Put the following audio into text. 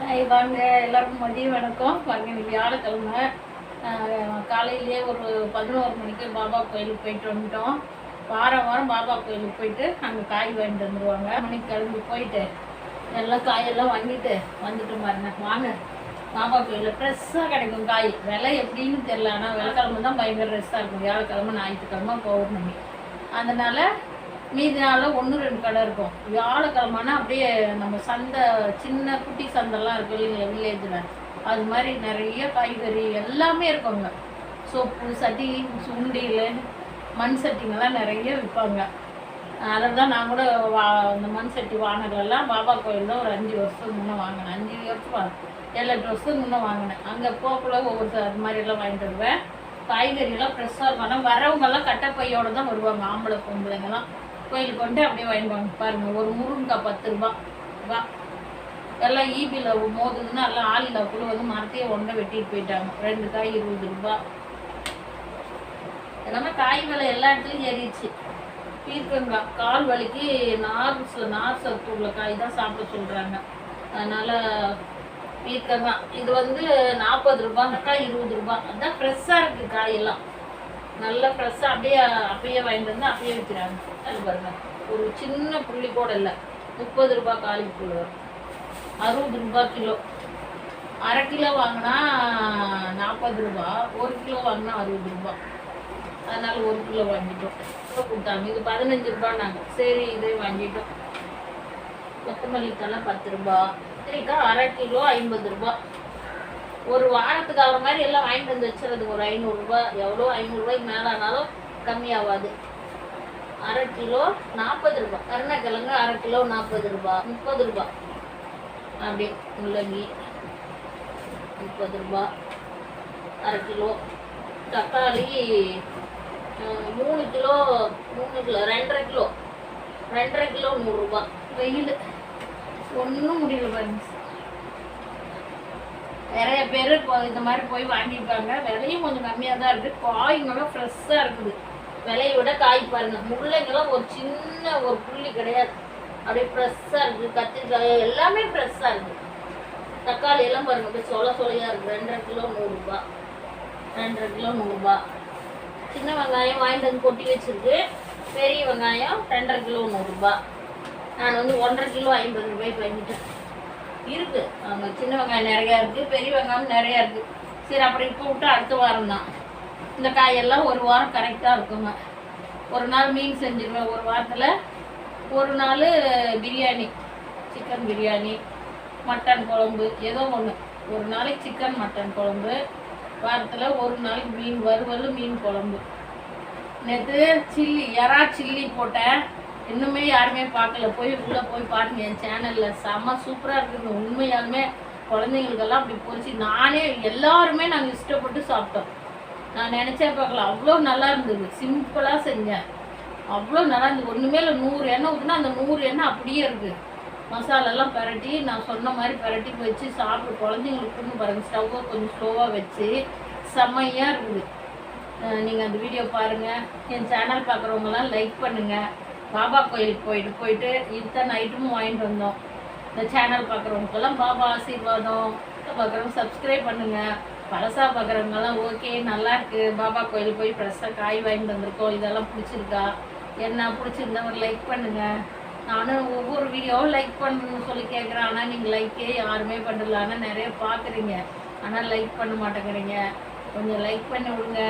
Hi வாங்க. எல்லாருக்கும் மதியம் வணக்கம். வாங்க இன்னைக்கு வியாழக்கிழமை. காலையிலேயே ஒரு பதினோரு மணிக்கு பாபா கோயிலுக்கு போயிட்டு வந்துட்டோம். வாரம் வாரம் பாபா கோயிலுக்கு போயிட்டு அங்கே காய் வாங்கிட்டு வந்துடுவாங்க மணிக்கு கிளம்பி போயிட்டு எல்லாம் காயெல்லாம் வாங்கிட்டு வந்துட்டு பாருங்க. வாங்க. பாபா கோயிலில் ஃப்ரெஷ்ஷாக கிடைக்கும் காய். விலை எப்படின்னு தெரியல. ஆனால் வெள்ளிக்கிழமை தான் பயங்கர ரெஸ்ட்டாக இருக்கும். வியாழக்கிழமை ஞாயிற்றுக்கிழமை பௌர்ணமி. அதனால் மீதி நாளில் ஒன்று ரெண்டு கடை இருக்கும். வியாழக்கிழமைனா அப்படியே நம்ம சந்தை சின்ன குட்டி சந்தைலாம் இருக்கு இல்லைங்களா வில்லேஜில். அது மாதிரி நிறைய காய்கறி எல்லாமே இருக்குங்க சோப்பு சட்டி சுண்டியில் மண் சட்டிங்கெல்லாம் நிறைய விற்பாங்க. அதில் தான் நான் கூட வா இந்த மண் சட்டி வானங்கள்லாம் பாபா கோயில் தான் ஒரு அஞ்சு வருஷத்துக்கு முன்னே வாங்கினேன். அஞ்சு வருஷம் ஏழு எட்டு வருஷத்துக்கு முன்னே வாங்கினேன். அங்கே போகக்குள்ள ஒவ்வொரு அது மாதிரியெல்லாம் வாங்கிட்டு வருவேன். காய்கறியெல்லாம் ஃப்ரெஷ்ஷாக இருக்கும். ஆனால் வரவங்கெல்லாம் கட்டைப்பையோட தான் வருவாங்க. ஆம்பளை பொம்பளைங்கெல்லாம். கோயிலுக்கு வந்துட்டு அப்படியே வாங்கிடுவாங்க பாருங்க ஒரு முருங்கக்காய் பத்து ரூபா. வா. எல்லாம் ஈபியில் மோதுதுன்னா எல்லாம் ஆளில் குழு வந்து மரத்தையே ஒன்றை வெட்டிட்டு போயிட்டாங்க. ரெண்டு காய் இருபது ரூபா. எல்லாமே காய் விலை எல்லா இடத்துலையும் ஏறிடுச்சு. பீர்க்கங்காய் கால் வலிக்கு நார் ச- நார் சத்து உள்ள காய் தான் சாப்பிட சொல்கிறாங்க அதனால் பீர்க்கங்காய் இது வந்து நாற்பது ரூபாய் காய் இருபது ரூபாய் அதான் ஃப்ரெஷ்ஷாக இருக்குது காயெல்லாம். நல்லா ஃப்ரெஷ்ஷாக அப்படியே அப்பயே வாங்கிட்டு வந்து அப்படியே விற்கிறாங்க அது பாருங்க. ஒரு சின்ன புள்ளி கூட இல்லை. முப்பது ரூபாய் காலி புள்ளி வரும். அறுபது ரூபாய் கிலோ. அரை கிலோ வாங்கினா நாற்பது ரூபா. ஒரு கிலோ வாங்கினா அறுபது ரூபாய் அதனால ஒரு கிலோ வாங்கிட்டோம். கிலோ கொடுத்தாங்க. இது பதினஞ்சு ரூபான்னாங்க. சரி இதே வாங்கிட்டோம். கொத்தமல்லி தலை பத்து ரூபா. கத்திரிக்காய் அரை கிலோ ஐம்பது ரூபாய் ஒரு வாரத்துக்கு ஆகிற மாதிரி எல்லாம் வாங்கிட்டு வந்து வச்சுறது ஒரு ஐநூறுரூபா எவ்வளோ ஐநூறுரூவாய்க்கு மேலே ஆனாலும் கம்மியாகாது அரை கிலோ நாற்பது ரூபா. கருணக்கிழங்கு அரை கிலோ நாற்பது ரூபா. முப்பது ரூபா. அப்படி முள்ளங்கி முப்பது ரூபா. அரை கிலோ. தக்காளி மூணு கிலோ மூணு கிலோ ரெண்டரை கிலோ. ரெண்டரை கிலோ நூறுரூபா வெயில். ஒன்றும் முடியல பாருங்க. நிறைய பேர் இப்போ இந்த மாதிரி போய் வாங்கியிருக்காங்க. விலையும் கொஞ்சம் கம்மியாக தான் இருக்குது காய்ங்களும் ஃப்ரெஷ்ஷாக இருக்குது. விலையை விட காய் பாருங்கள் முள்ளைங்கெல்லாம் ஒரு சின்ன ஒரு புள்ளி கிடையாது. அப்படியே ஃப்ரெஷ்ஷாக இருக்குது. கத்திரிக்காய் எல்லாமே ஃப்ரெஷ்ஷாக இருக்குது. தக்காளி எல்லாம் பாருங்கள் அப்படியே சொல சொலையாக இருக்குது ரெண்டரை கிலோ நூறுரூபா ரெண்டரை கிலோ நூறுரூபா சின்ன வெங்காயம் வாங்கிட்டு வந்து கொட்டி வச்சுருக்கு. பெரிய வெங்காயம் ரெண்டரை கிலோ நூறுரூபா நான் வந்து ஒன்றரை கிலோ ஐம்பது ரூபாய்க்கு வாங்கிட்டேன். இருக்கு. அங்கே சின்ன வெங்காயம் நிறையா இருக்கு பெரிய வெங்காயம் நிறையா இருக்கு. சரி அப்புறம் இப்போ விட்டு அடுத்த வாரம் தான். இந்த காயெல்லாம் ஒரு வாரம் கரெக்டாக இருக்குங்க. ஒரு நாள் மீன் செஞ்சிருவேன். ஒரு வாரத்தில் ஒரு நாள் பிரியாணி சிக்கன் பிரியாணி மட்டன் குழம்பு ஏதோ ஒன்று ஒரு நாளைக்கு சிக்கன் மட்டன் குழம்பு. வாரத்தில் ஒரு நாளைக்கு மீன் வறுவல் மீன் குழம்பு. நேற்று சில்லி எறா சில்லி போட்டேன். இன்னுமே யாருமே பார்க்கல. போய் உள்ளே போய் பாருங்க என் சேனலில் செம்ம சூப்பராக இருக்குது உண்மையாலுமே குழந்தைங்களுக்கெல்லாம் அப்படி போச்சு. நானே எல்லாருமே நாங்கள் இஷ்டப்பட்டு சாப்பிட்டோம். நான் நினச்சே பார்க்கல. அவ்வளோ நல்லா இருந்தது. சிம்பிளாக செஞ்சேன். அவ்வளோ நல்லா இருந்தது. ஒன்றுமே இல்லை. நூறு எண்ணெய் ஊற்றினா அந்த நூறு எண்ணெய் அப்படியே இருக்குது மசாலாலாம் பரட்டி நான் சொன்ன மாதிரி பரட்டி வச்சு சாப்பிடு குழந்தைங்களுக்குன்னு பாருங்கள் ஸ்டவ்வை கொஞ்சம் ஸ்லோவாக வச்சு செம்மையாக இருக்குது. நீங்கள் அந்த வீடியோ பாருங்கள் என் சேனல் பார்க்குறவங்கலாம் லைக் பண்ணுங்கள் பாபா கோயிலுக்கு போயிட்டு போயிட்டு இத்தனை ஐட்டமும் வாங்கிட்டு வந்தோம். இந்த சேனல் பார்க்குறவங்களுக்கெல்லாம் பாபா ஆசீர்வாதம். பார்க்குறவங்க சப்ஸ்கிரைப் பண்ணுங்கள் பழசாக பார்க்குறவங்கலாம் ஓகே நல்லா இருக்குது பாபா கோயில் போய் ஃப்ரெஷ்ஷாக காய் வாங்கிட்டு வந்திருக்கோம். இதெல்லாம் பிடிச்சிருக்கா? என்ன பிடிச்சிருந்தா ஒரு லைக் பண்ணுங்கள் நானும் ஒவ்வொரு வீடியோவும் லைக் பண்ணணும்னு சொல்லி கேட்குறேன் ஆனால் நீங்கள் லைக்கே யாருமே பண்ணல. ஆனால் நிறைய பார்க்குறீங்க ஆனால் லைக் பண்ண மாட்டேங்கிறீங்க. கொஞ்சம் லைக் பண்ணி விடுங்க.